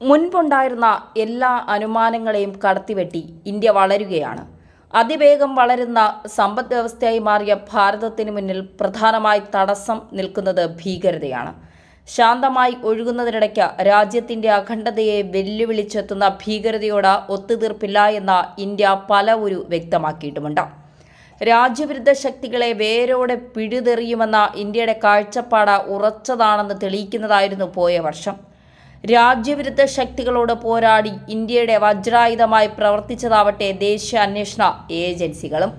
മുൻപുണ്ടായിരുന്ന എല്ലാ അനുമാനങ്ങളെയും കടത്തിവെട്ടി ഇന്ത്യ വളരുകയാണ്. അതിവേഗം വളരുന്ന സമ്പദ് വ്യവസ്ഥയായി മാറിയ ഭാരതത്തിന് മുന്നിൽ പ്രധാനമായി തടസ്സം നിൽക്കുന്നത് ഭീകരതയാണ്. ശാന്തമായി ഒഴുകുന്നതിനിടയ്ക്ക് രാജ്യത്തിന്റെ അഖണ്ഡതയെ വെല്ലുവിളിച്ചെത്തുന്ന ഭീകരതയോട് ഒത്തുതീർപ്പില്ല എന്ന ഇന്ത്യ പല ഒരു വ്യക്തമാക്കിയിട്ടുമുണ്ട്. രാജ്യവിരുദ്ധ ശക്തികളെ വേരോടെ പിഴുതെറിയുമെന്ന ഇന്ത്യയുടെ കാഴ്ചപ്പാട് ഉറച്ചതാണെന്ന് തെളിയിക്കുന്നതായിരുന്നു പോയ വർഷം. രാജ്യവിരുദ്ധ ശക്തികളോട് പോരാടി ഇന്ത്യയുടെ വജ്രായുധമായി പ്രവർത്തിച്ചതാവട്ടെ ദേശീയ അന്വേഷണ ഏജൻസികളും.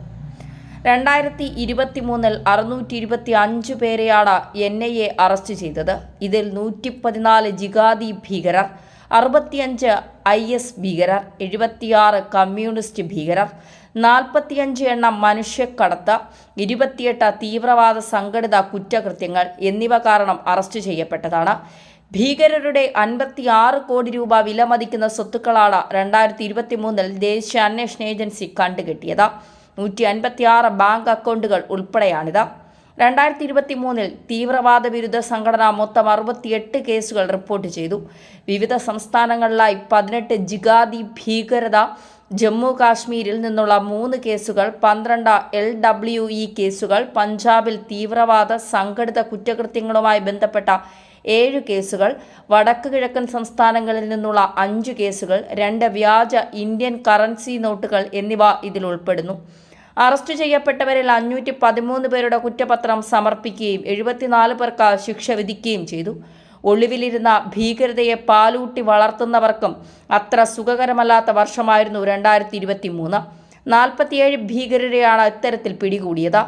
രണ്ടായിരത്തി ഇരുപത്തി മൂന്നിൽ അറുന്നൂറ്റി ഇരുപത്തി അഞ്ച് പേരെയാണ് എൻ ഐ എ അറസ്റ്റ് ചെയ്തത്. ഇതിൽ നൂറ്റി പതിനാല് ജിഗാദി ഭീകരർ അറുപത്തിയഞ്ച് ഐ എസ് ഭീകരർ എഴുപത്തിയാറ് കമ്മ്യൂണിസ്റ്റ് ഭീകരർ നാൽപ്പത്തിയഞ്ച് എണ്ണം മനുഷ്യക്കടത്ത് ഇരുപത്തിയെട്ട് തീവ്രവാദ സംഘടിത കുറ്റകൃത്യങ്ങൾ എന്നിവ കാരണം അറസ്റ്റ് ചെയ്യപ്പെട്ടതാണ്. ഭീകരരുടെ അൻപത്തിയാറ് കോടി രൂപ വിലമതിക്കുന്ന സ്വത്തുക്കളാണ് രണ്ടായിരത്തി ഇരുപത്തി മൂന്നിൽ ദേശീയ അന്വേഷണ ഏജൻസി കണ്ടുകെട്ടിയത്. നൂറ്റി അൻപത്തിയാറ് ബാങ്ക് അക്കൗണ്ടുകൾ ഉൾപ്പെടെയാണിത്. രണ്ടായിരത്തി ഇരുപത്തി മൂന്നിൽ തീവ്രവാദ വിരുദ്ധ സംഘടന മൊത്തം അറുപത്തിയെട്ട് കേസുകൾ റിപ്പോർട്ട് ചെയ്തു. വിവിധ സംസ്ഥാനങ്ങളിലായി പതിനെട്ട് ജിഗാദി ഭീകരത ജമ്മു കാശ്മീരിൽ നിന്നുള്ള മൂന്ന് കേസുകൾ പന്ത്രണ്ട് എൽ ഡബ്ല്യു ഇ കേസുകൾ പഞ്ചാബിൽ തീവ്രവാദ സംഘടിത കുറ്റകൃത്യങ്ങളുമായി ബന്ധപ്പെട്ട ഏഴ് കേസുകൾ വടക്ക് കിഴക്കൻ സംസ്ഥാനങ്ങളിൽ നിന്നുള്ള അഞ്ച് കേസുകൾ രണ്ട് വ്യാജ ഇന്ത്യൻ കറൻസി നോട്ടുകൾ എന്നിവ ഇതിൽ ഉൾപ്പെടുന്നു. അറസ്റ്റ് ചെയ്യപ്പെട്ടവരിൽ അഞ്ഞൂറ്റി പതിമൂന്ന് പേരുടെ കുറ്റപത്രം സമർപ്പിക്കുകയും എഴുപത്തിനാല് പേർക്ക് ശിക്ഷ വിധിക്കുകയും ചെയ്തു. ഒളിവിലിരുന്ന ഭീകരതയെ പാലൂട്ടി വളർത്തുന്നവർക്കും അത്ര സുഖകരമല്ലാത്ത വർഷമായിരുന്നു രണ്ടായിരത്തി ഇരുപത്തി മൂന്ന് നാൽപ്പത്തിയേഴ് ഭീകരരെയാണ് ഇത്തരത്തിൽ പിടികൂടിയത്.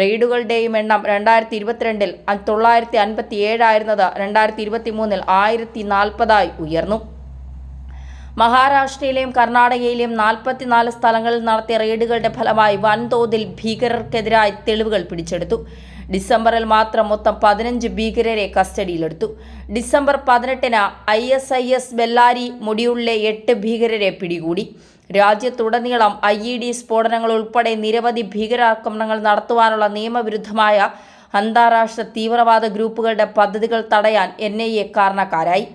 റെയ്ഡുകളുടെയും എണ്ണം രണ്ടായിരത്തി ഇരുപത്തിരണ്ടിൽ തൊള്ളായിരത്തി അൻപത്തി ഏഴായിരുന്നത് രണ്ടായിരത്തി ഇരുപത്തി മൂന്നിൽ ആയിരത്തി നാൽപ്പതായി ഉയർന്നു. മഹാരാഷ്ട്രയിലെയും കർണാടകയിലെയും നാൽപ്പത്തിനാല് സ്ഥലങ്ങളിൽ നടത്തിയ റെയ്ഡുകളുടെ ഫലമായി വൻതോതിൽ ഭീകരർക്കെതിരായ തെളിവുകൾ പിടിച്ചെടുത്തു. ഡിസംബറിൽ മാത്രം മൊത്തം പതിനഞ്ച് ഭീകരരെ കസ്റ്റഡിയിലെടുത്തു. ഡിസംബർ പതിനെട്ടിന് I S I S Bellary മൊഡ്യൂളിലെ എട്ട് ഭീകരരെ പിടികൂടി. രാജ്യത്തുടനീളം ഐ ഇ ഡി സ്ഫോടനങ്ങൾ ഉൾപ്പെടെ നിരവധി ഭീകരാക്രമണങ്ങൾ നടത്തുവാനുള്ള നിയമവിരുദ്ധമായ അന്താരാഷ്ട്ര തീവ്രവാദ ഗ്രൂപ്പുകളുടെ പദ്ധതികൾ തടയാൻ എൻ ഐ എ കാരണക്കാരായി.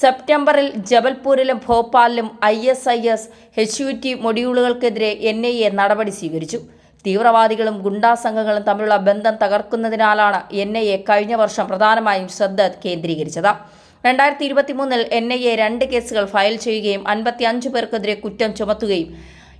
സെപ്റ്റംബറിൽ ജബൽപൂരിലും ഭോപ്പാലിലും I S I S H U T മൊഡ്യൂളുകൾക്കെതിരെ N I A നടപടി സ്വീകരിച്ചു. തീവ്രവാദികളും ഗുണ്ടാ സംഘങ്ങളും തമ്മിലുള്ള ബന്ധം തകർക്കുന്നതിനാലാണ് എൻ ഐ എ കഴിഞ്ഞ വർഷം പ്രധാനമായും ശ്രദ്ധ കേന്ദ്രീകരിച്ചത്. രണ്ടായിരത്തി ഇരുപത്തി മൂന്നിൽ എൻ ഐ എ രണ്ട് കേസുകൾ ഫയൽ ചെയ്യുകയും അൻപത്തി അഞ്ച് പേർക്കെതിരെ കുറ്റം ചുമത്തുകയും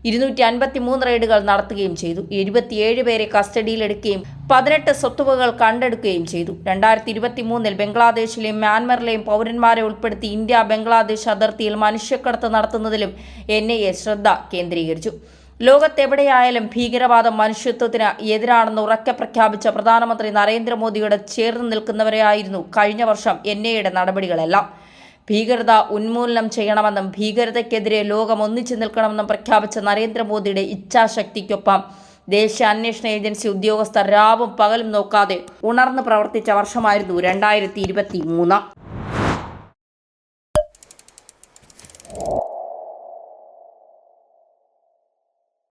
ഇരുന്നൂറ്റി അൻപത്തി മൂന്ന് റെയ്ഡുകൾ നടത്തുകയും ചെയ്തു. എഴുപത്തിയേഴ് പേരെ കസ്റ്റഡിയിലെടുക്കുകയും പതിനെട്ട് സ്വത്തുവകൾ കണ്ടെടുക്കുകയും ചെയ്തു. രണ്ടായിരത്തി ഇരുപത്തി മൂന്നിൽ ബംഗ്ലാദേശിലെയും മ്യാൻമറിലെയും പൗരന്മാരെ ഉൾപ്പെടുത്തി ഇന്ത്യ ബംഗ്ലാദേശ് അതിർത്തിയിൽ മനുഷ്യക്കടത്ത് നടത്തുന്നതിലും എൻ ഐ എ ശ്രദ്ധ കേന്ദ്രീകരിച്ചു. ലോകത്തെവിടെയായാലും ഭീകരവാദം മനുഷ്യത്വത്തിന് എതിരാണെന്ന് ഉറക്കെ പ്രഖ്യാപിച്ച പ്രധാനമന്ത്രി നരേന്ദ്രമോദിയുടെ ചേർന്ന് നിൽക്കുന്നവരെയായിരുന്നു കഴിഞ്ഞ വർഷം എൻ ഐയുടെ നടപടികളെല്ലാം. ഭീകരത ഉന്മൂലനം ചെയ്യണമെന്നും ഭീകരതയ്ക്കെതിരെ ലോകം ഒന്നിച്ചു നിൽക്കണമെന്നും പ്രഖ്യാപിച്ച നരേന്ദ്രമോദിയുടെ ഇച്ഛാശക്തിക്കൊപ്പം ദേശീയ അന്വേഷണ ഏജൻസി ഉദ്യോഗസ്ഥർ രാവും പകലും നോക്കാതെ ഉണർന്നു പ്രവർത്തിച്ച വർഷമായിരുന്നു രണ്ടായിരത്തി ഇരുപത്തി മൂന്ന്